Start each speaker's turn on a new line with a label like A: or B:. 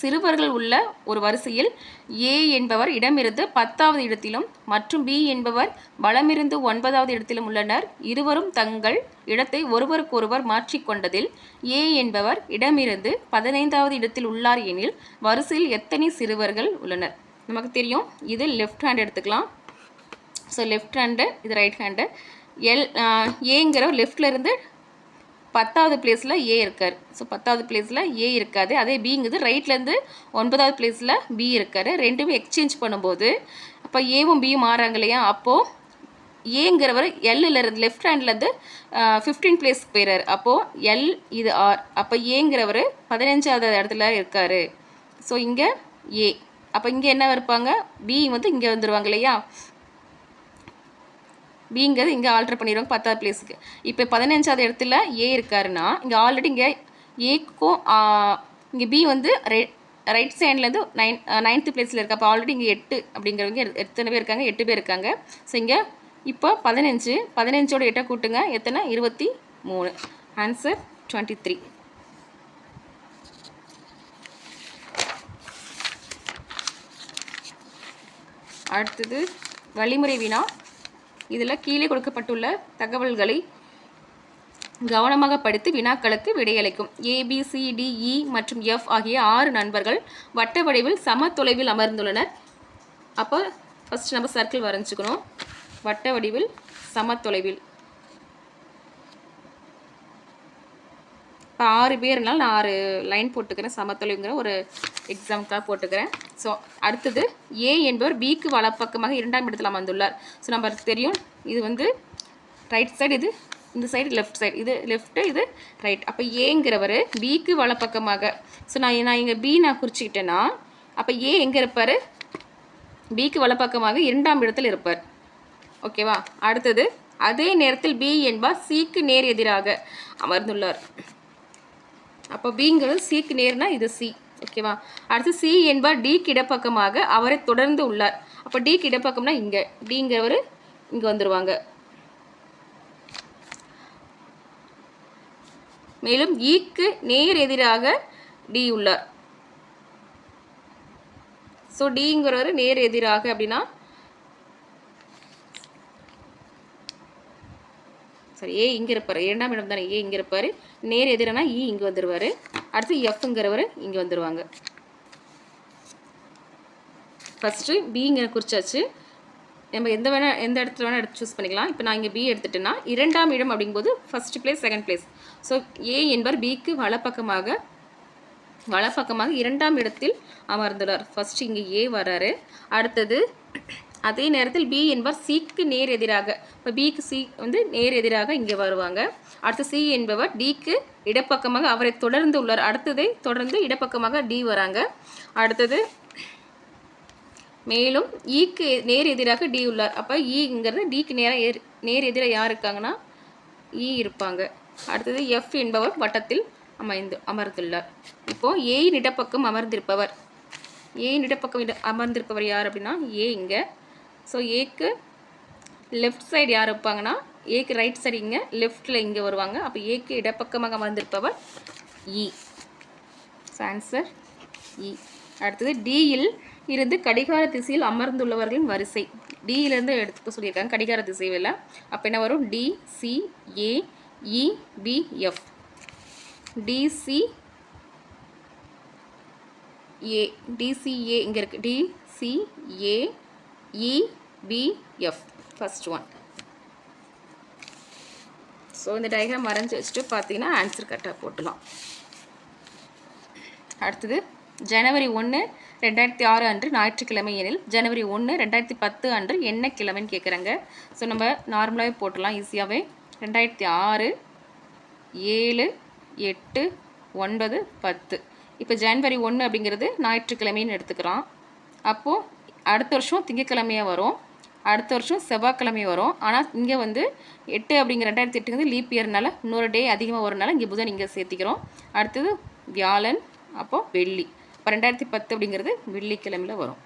A: சிறுவர்கள் உள்ள ஒரு வரிசையில் ஏ என்பவர் இடமிருந்து பத்தாவது இடத்திலும் மற்றும் பி என்பவர் வலமிருந்து ஒன்பதாவது இடத்திலும் உள்ளனர். இருவரும் தங்கள் இடத்தை ஒருவருக்கொருவர் மாற்றிக்கொண்டதில் ஏ என்பவர் இடமிருந்து பதினைந்தாவது இடத்தில் உள்ளார் எனில் வரிசையில் எத்தனை சிறுவர்கள் உள்ளனர்? நமக்கு தெரியும். இது லெஃப்ட் ஹேண்ட் எடுத்துக்கலாம். ஸோ லெஃப்ட் ஹேண்டு இது ரைட் ஹேண்டு எல் ஏங்கிற லெஃப்டில் இருந்து பத்தாவது பிளேஸில் ஏ இருக்கார். ஸோ பத்தாவது பிளேஸில் ஏ இருக்காது. அதே பிங்கிறது ரைட்லேருந்து ஒன்பதாவது பிளேஸில் பி இருக்கார். ரெண்டுமே எக்ஸ்சேஞ்ச் பண்ணும்போது அப்போ ஏவும் பியும் மாறாங்க இல்லையா? அப்போது ஏங்கிறவர் எல்லில் இருந்து லெஃப்ட் ஹேண்ட்லேருந்து ஃபிஃப்டீன் பிளேஸ்க்கு போயிறார். அப்போது எல் இது ஆர் அப்போ ஏங்கிறவர் பதினஞ்சாவது இடத்துல இருக்கார். ஸோ இங்கே ஏ அப்போ இங்கே என்ன இருப்பாங்க? பி வந்து இங்கே வந்துடுவாங்க இல்லையா? பிங்கிறது இங்கே ஆல்டர் பண்ணிடுவாங்க பத்தாவது பிளேஸுக்கு இப்போ பதினஞ்சாவது இடத்துல ஏ இருக்காருன்னா இங்கே ஆல்ரெடி இங்கே ஏக்கும் இங்கே பி வந்து ரெ ரைட் சைட்லேருந்து நைன் நைன்த்து பிளேஸில் இருக்கா. அப்போ ஆல்ரெடி இங்கே எட்டு அப்படிங்கிறவங்க எத்தனை பேர் இருக்காங்க? எட்டு பேர் இருக்காங்க. ஸோ இங்கே இப்போ பதினஞ்சு பதினஞ்சோட எட்டை கூட்டுங்க. எத்தனை? இருபத்தி மூணு. ஆன்சர் டுவெண்ட்டி த்ரீ அடுத்தது வழிமுறை வினா இதில் கீழே கொடுக்கப்பட்டுள்ள தகவல்களை கவனமாக படித்து வினாக்களுக்கு விடையளிக்கும். A B C D E e மற்றும் எஃப் ஆகிய ஆறு நண்பர்கள் வட்ட வடிவில் சம தொலைவில் அமர்ந்துள்ளனர். அப்போ ஃபஸ்ட் நம்ம சர்க்கிள் வரைஞ்சிக்கணும். வட்ட வடிவில் சம தொலைவில். இப்போ ஆறு பேர்னால நான் ஆறு லைன் போட்டுக்கிறேன். சமத்தொலைங்கிற ஒரு எக்ஸாமுக்காக போட்டுக்கிறேன். ஸோ அடுத்தது ஏ என்பவர் பிக்கு வலப்பக்கமாக இரண்டாம் இடத்தில் அமர்ந்துள்ளார். ஸோ நம்மளுக்கு தெரியும். இது வந்து ரைட் சைடு இது இந்த சைடு லெஃப்ட் சைடு இது லெஃப்ட்டு இது ரைட் அப்போ ஏங்கிறவர் பிக்கு வலப்பக்கமாக. ஸோ நான் நான் இங்கே பி நான் குறிச்சிக்கிட்டேன்னா அப்போ ஏ எங்கே இருப்பார்? பிக்கு வலப்பக்கமாக இரண்டாம் இடத்தில் இருப்பார். ஓகேவா அடுத்தது அதே நேரத்தில் பி என்பார் சிக்கு நேர் எதிராக அமர்ந்துள்ளார். அப்போ பிங்கிறது சிக்கு நேர்னா இது சி ஓகேவா அடுத்து சி என்பார் டி கிடப்பக்கமாக அவரை தொடர்ந்து உள்ளார். அப்போ டி கிடப்பக்கம்னா இங்கே. டிங்கிறவர் இங்கே வந்துடுவாங்க மேலும் e ஈக்கு நேர் எதிராக டி உள்ளார். ஸோ டிங்கிறவர் நேர் எதிராக அப்படின்னா சரி ஏ இங்கே இருப்பார். இரண்டாம் இடம் தானே? ஏ இங்கே இருப்பார். நேர் எதிரனா இ இங்கே வந்துடுவார் அடுத்து எஃப்ங்கிறவர் இங்கே வந்துடுவாங்க ஃபஸ்ட்டு பிங்கிற குறிச்சாச்சு. நம்ம எந்த வேணால் எந்த இடத்துல வேணால் எடுத்து சூஸ் பண்ணிக்கலாம். இப்போ நான் இங்கே பி எடுத்துட்டேன்னா இரண்டாம் இடம் அப்படிங்கும்போது first place second place so A என்பவர் பிக்கு வலப்பக்கமாக வலப்பக்கமாக இரண்டாம் இடத்தில் அமர்ந்துள்ளார். ஃபஸ்ட்டு இங்கே ஏ வராரு. அடுத்தது அதே நேரத்தில் பி என்பவர் சிக்கு நேர் எதிராக. இப்போ பிக்கு சி வந்து நேர் எதிராக இங்கே வருவாங்க. அடுத்து சி என்பவர் டிக்கு இடப்பக்கமாக அவரை தொடர்ந்து உள்ளார். அடுத்ததை தொடர்ந்து இடப்பக்கமாக டி வராங்க. அடுத்தது மேலும் e ஈக்கு நேர் எதிராக டி உள்ளார். அப்போ ஈங்கிறது e டிக்கு நேராக ஏர் நேர் எதிராக யார் இருக்காங்கன்னா இ இருப்பாங்க. அடுத்தது எஃப் என்பவர் வட்டத்தில் அமைந்து அமர்ந்துள்ளார். இப்போது ஏயின் இடப்பக்கம் அமர்ந்திருப்பவர். ஏயின் இடப்பக்கம் இட அமர்ந்திருப்பவர் யார் அப்படின்னா ஏ இங்கே ஸோ ஏக்கு லெஃப்ட் சைடு யார் இருப்பாங்கன்னா ஏக்கு ரைட் சைடு இங்கே லெஃப்டில் இங்கே வருவாங்க. அப்போ ஏக்கு இடப்பக்கமாக வந்திருப்பவர் E e. Answer E e. அடுத்தது டியில் இருந்து கடிகார திசையில் அமர்ந்துள்ளவர்களின் வரிசை. டியிலேருந்து எடுத்துக்க சொல்லியிருக்காங்க கடிகார திசையில். அப்போ என்ன வரும்? D C A E e, B F DC A DCA இங்கே இருக்குது DCA EBF first one so இந்த டயக்ராம் வரைஞ்சி வச்சுட்டு பார்த்தீங்கன்னா ஆன்சர் கரெக்டாக போட்டுலாம். அடுத்தது ஜனவரி ஒன்று ரெண்டாயிரத்தி ஆறு அன்று ஞாயிற்றுக்கிழமை எனில் ஜனவரி ஒன்று ரெண்டாயிரத்தி பத்து அன்று என்ன கிழமைன்னு கேட்குறாங்க ஸோ நம்ம நார்மலாகவே போட்டலாம் ஈஸியாகவே ரெண்டாயிரத்தி ஆறு ஏழு எட்டு ஒன்பது பத்து. இப்போ ஜனவரி ஒன்று அப்படிங்கிறது ஞாயிற்றுக்கிழமைன்னு எடுத்துக்கிறோம். அப்போது அடுத்த வருஷம் திங்கக்கிழமையாக வரும். அடுத்த வருஷம் செவ்வாய்க்கிழமை வரும். ஆனால் இங்கே வந்து எட்டு அப்படிங்கிற ரெண்டாயிரத்தி எட்டுக்கு வந்து லீப் இயர்னால இன்னொரு டே அதிகமாக வரனால இங்கே புதன் இங்கே சேர்த்திக்கிறோம். அடுத்தது வியாழன் அப்போது வெள்ளி. இப்போ ரெண்டாயிரத்தி பத்து அப்படிங்கிறது வெள்ளிக்கிழமையில் வரும்.